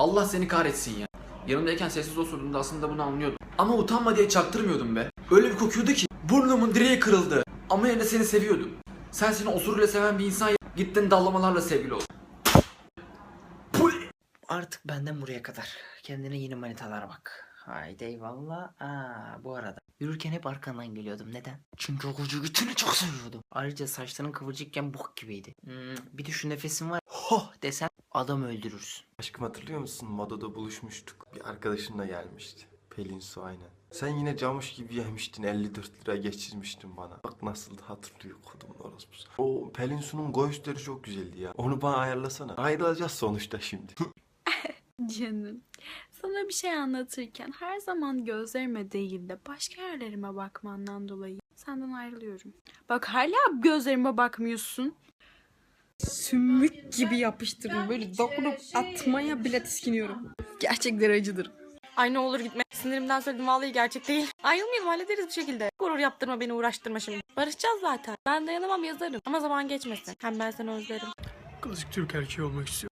Allah seni kahretsin ya. Yanımdayken sessiz oturduğumda aslında bunu anlıyordum. Ama utanma diye çaktırmıyordum be. Öyle bir kokuyordu ki burnumun direği kırıldı. Ama yine seni seviyordum. Sen seni osuruyla seven bir insan gittin dallamalarla sevgili ol. Artık benden buraya kadar. Kendine yeni manitalara bak. Haydi eyvallah. Aa, bu arada. Yürürken hep arkandan geliyordum. Neden? Çünkü o koca götünü çok seviyordum. Ayrıca saçların kıvırcıkken bok gibiydi. Hmm, bir de şu nefesin var. Hoh desen adam öldürürsün. Aşkım hatırlıyor musun? Modo'da buluşmuştuk. Bir arkadaşınla gelmişti. Pelin Su aynen. Sen yine camış gibi yemiştin 54 lira geçirmiştin bana. Bak nasıl da hatırlıyor kodumun orospusu. O Pelin Su'nun göğüsleri çok güzeldi ya. Onu bana ayarlasana. Ayrılacağız sonuçta şimdi. Canım, sana bir şey anlatırken her zaman gözlerime değil de başka yerlerime bakmandan dolayı senden ayrılıyorum. Bak hala gözlerime bakmıyorsun. Sümük gibi yapıştırdım. Böyle dokunup atmaya bile tiskiniyorum. Gerçekleri acıdır. Ay ne olur gitme. Sinirimden söyledim vallahi gerçek değil. Ayrılmayalım hallederiz bir şekilde. Gurur yaptırma beni uğraştırma şimdi. Barışacağız zaten. Ben dayanamam yazarım. Ama zaman geçmesin. Hem ben seni özlerim. Klasik Türk erkeği olmak istiyor.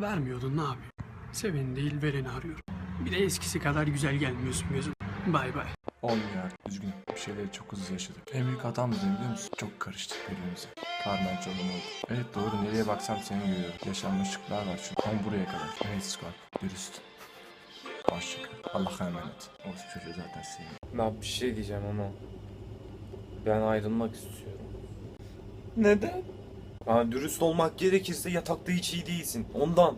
Vermiyordun ne yapayım? Seveni değil vereni arıyorum. Bir de eskisi kadar güzel gelmiyorsun gözüm. Bay bay. Olmuyor artık. Üzgünüm. Bir şeyleri çok hızlı yaşadık. En büyük hatamız ne biliyor musun? Çok karıştık birbirimize. Karman çorman oldu. Evet doğru. Nereye baksam seni görüyorum. Yaşanmışlıklar var çünkü. Ama buraya kadar. Evet Squad. Dürüst. Hoşçakal. Allah'a emanet. O çocuğu zaten seviyorum. Ben bir şey diyeceğim ama ben ayrılmak istiyorum. Neden? Yani dürüst olmak gerekirse yatakta hiç iyi değilsin. Ondan.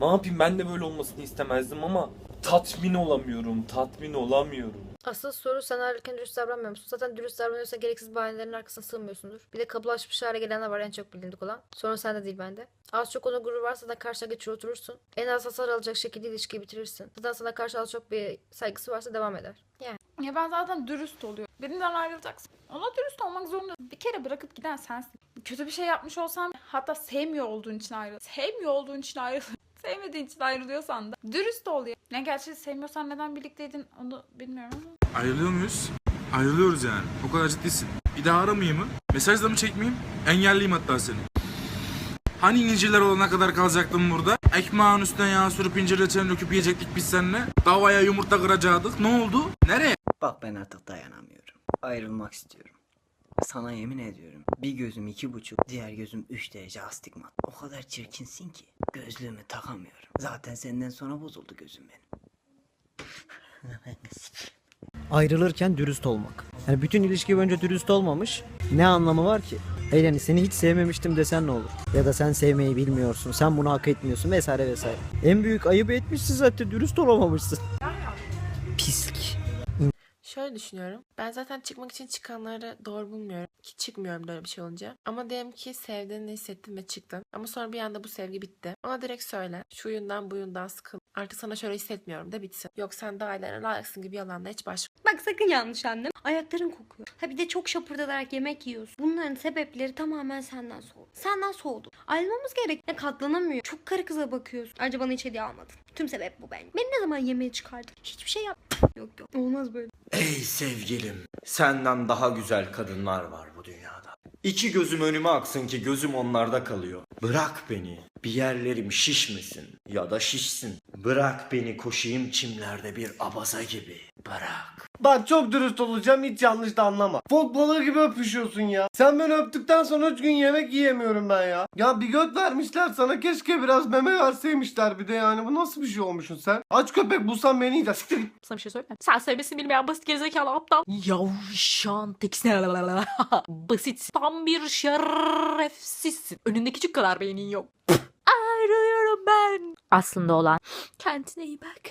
Ne yapayım ben de böyle olmasını istemezdim ama tatmin olamıyorum. Tatmin olamıyorum. Asıl soru sen ayrılırken dürüst davranmıyor musun? Zaten dürüst davranıyorsan gereksiz bahanelerin arkasına sığmıyorsundur. Bir de kabulaşmış hale gelenler var en çok bilindik olan. Sorun sende değil bende. Az çok ona gurur varsa da karşına geçir oturursun. En az hasar alacak şekilde ilişkiyi bitirirsin. Zaten sana karşı az çok bir saygısı varsa devam eder. Yani. Ya ben zaten dürüst oluyorum. Birinden ayrılacaksın. Ona dürüst olmak zorunda. Bir kere bırakıp giden sensin. Kötü bir şey yapmış olsam hatta sevmiyor olduğun için ayrıl. Sevmiyor olduğun için ayrıl. Sevmediğin için ayrılıyorsan da dürüst ol ya. Ne gerçi sevmiyorsan neden birlikteydin onu bilmiyorum ama. Ayrılıyor muyuz? Ayrılıyoruz yani. O kadar ciddisin. Bir daha aramayayım mı? Mesaj da mı çekmeyeyim? Engelleyeyim hatta seni. Hani incirler olana kadar kalacaktım burada? Ekmeğin üstüne yağ sürüp incir reçelini döküp yiyecektik biz seninle. Davaya yumurta kıracaktık. Ne oldu? Nereye? Bak ben artık dayanamıyorum. Ayrılmak istiyorum. Sana yemin ediyorum. Bir gözüm iki buçuk, diğer gözüm üç derece astigmat. O kadar çirkinsin ki gözlüğümü takamıyorum. Zaten senden sonra bozuldu gözüm benim. ayrılırken dürüst olmak. Yani bütün ilişki boyunca dürüst olmamış. Ne anlamı var ki? Hayır yani seni hiç sevmemiştim desen ne olur? Ya da sen sevmeyi bilmiyorsun, sen bunu hak etmiyorsun vesaire vesaire. En büyük ayıp etmişsin zaten dürüst olamamışsın. Şöyle düşünüyorum. Ben zaten çıkmak için çıkanları doğru bulmuyorum. Ki çıkmıyorum böyle bir şey olunca. Ama diyelim ki sevdiğini hissettin ve çıktın. Ama sonra bir anda bu sevgi bitti. Ona direkt söyle. Şu yundan bu yundan sıkıl. Artık sana şöyle hissetmiyorum da bitsin. Yok sen daha ilerine layıksın gibi yalanla hiç baş. Bak sakın yanlış anlama. Ayakların kokuyor. Ha bir de çok şapırdatarak yemek yiyorsun. Bunların sebepleri tamamen senden soğudu. Senden soğudu. Ayrılmamız gerek. Ne katlanamıyor. Çok karı kıza bakıyorsun. Ayrıca bana hiç hediye almadın. Tüm sebep bu benim. Beni ne zaman yemeğe çıkardın? Hiçbir şey yap. Yok yok. Olmaz böyle. Ey sevgilim, senden daha güzel kadınlar var bu dünyada. İki gözüm önüme aksın ki gözüm onlarda kalıyor. Bırak beni, bir yerlerim şişmesin ya da şişsin. Bırak beni koşayım çimlerde bir abaza gibi. Bırak. Bak çok dürüst olacağım hiç yanlış da anlama. Fok balığı gibi öpüşüyorsun ya. Sen beni öptükten sonra üç gün yemek yiyemiyorum ben ya. Ya bir göt vermişler sana keşke biraz meme verseymişler bir de yani. Bu nasıl bir şey olmuşsun sen? Aç köpek bulsan beni yiyeceksin. Siktir git. Sana bir şey söyleyeyim mi? Sen sevmesini bilmeyen basit gerizekalı aptal. Yavşan teksin. basit. Tam bir şerefsizsin. Önünde küçük kadar beynin yok. Ayrılıyorum ben. Aslında olan. Kendine iyi bak.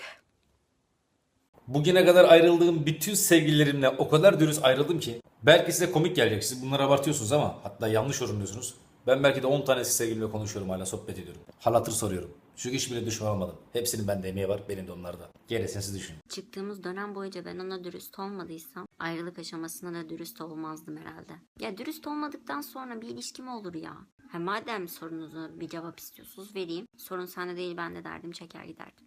Bugüne kadar ayrıldığım bütün sevgililerimle o kadar dürüst ayrıldım ki. Belki size komik gelecek. Siz bunları abartıyorsunuz ama hatta yanlış yorumluyorsunuz. Ben belki de 10 tane eski sevgilimle konuşuyorum hala sohbet ediyorum. Hal hatır soruyorum. Çünkü hiçbirine düşman olmadım. Hepsinin bende emeği var, benim de onlarda. Gerisini siz düşünün. Çıktığımız dönem boyunca ben ona dürüst olmadıysam ayrılık aşamasında da dürüst olmazdım herhalde. Ya dürüst olmadıktan sonra bir ilişki mi olur ya? Ha madem sorunuzu bir cevap istiyorsunuz vereyim. Sorun sende değil bende derdim çeker giderdim.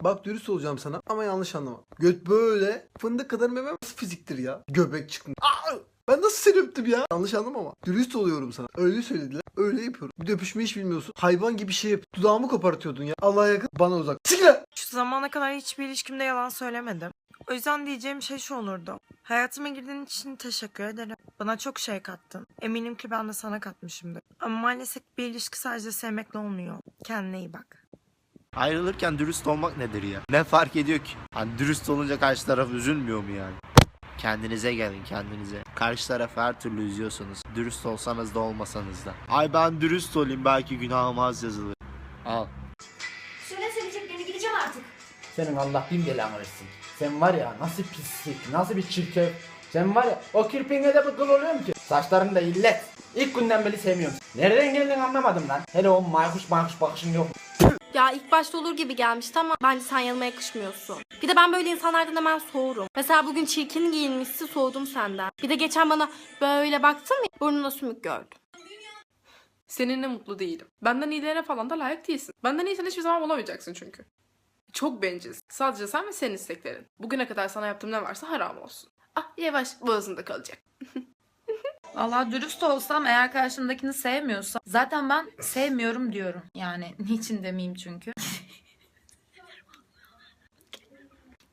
Bak dürüst olacağım sana ama yanlış anlama. Göt böyle fındık kadar meme nasıl fiziktir ya? Göbek çıkmış. Aa! Ben nasıl seni öptüm ya? Yanlış anlama ama. Dürüst oluyorum sana. Öyle söylediler. Öyle yapıyorum. Bir de öpüşmeyi hiç bilmiyorsun. Hayvan gibi şey yap. Dudağımı kopartıyordun ya. Allah'a yakın bana uzak. Sikle! Şu zamana kadar hiçbir ilişkimde yalan söylemedim. O yüzden diyeceğim şey şu olurdu. Hayatıma girdiğin için teşekkür ederim. Bana çok şey kattın. Eminim ki ben de sana katmışımdır. Ama maalesef bir ilişki sadece sevmekle olmuyor. Kendine iyi bak. Ayrılırken dürüst olmak nedir ya? Ne fark ediyor ki? Hani dürüst olunca karşı taraf üzülmüyor mu yani? Kendinize gelin kendinize. Karşı tarafı her türlü üzüyorsunuz. Dürüst olsanız da olmasanız da. Ay ben dürüst olayım belki günahım az yazılır. Al. Senin Allah bin belanı versin. Sen var ya nasıl pislik, nasıl bir çirkef. Sen var ya o kirpiğine de bir kıl oluyorum ki. Saçların da illet. İlk günden beri sevmiyorum. Nereden geldin anlamadım lan. Hele o maykuş maykuş bakışın yok. Ya ilk başta olur gibi gelmişti ama bence sen yanıma yakışmıyorsun. Bir de ben böyle insanlardan hemen soğurum. Mesela bugün çirkin giyinmişsin soğudum senden. Bir de geçen bana böyle baktın mı burnuna sümük gördüm. Seninle mutlu değilim. Benden iyilere falan da layık değilsin. Benden iyisini hiçbir zaman bulamayacaksın çünkü. Çok bencilsin. Sadece sen ve senin isteklerin. Bugüne kadar sana yaptığım ne varsa haram olsun. Ah yavaş boğazında kalacak. Valla dürüst olsam eğer karşımdakini sevmiyorsam zaten ben sevmiyorum diyorum. Yani niçin demeyeyim çünkü.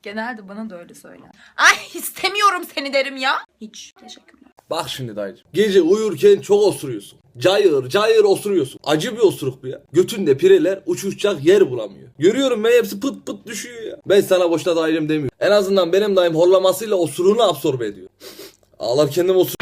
Genelde bana da öyle söyler. Ay istemiyorum seni derim ya. Hiç. Teşekkürler. Bak şimdi dayıcım. Gece uyurken çok osuruyorsun. Cayır cayır osuruyorsun. Acı bir osuruk bu ya. Götünde pireler uçuşacak yer bulamıyor. Görüyorum ben hepsi pıt pıt düşüyor ya. Ben sana boşuna dayım demiyorum. En azından benim dayım horlamasıyla osuruğunu absorbe ediyor. Ağlarken de osur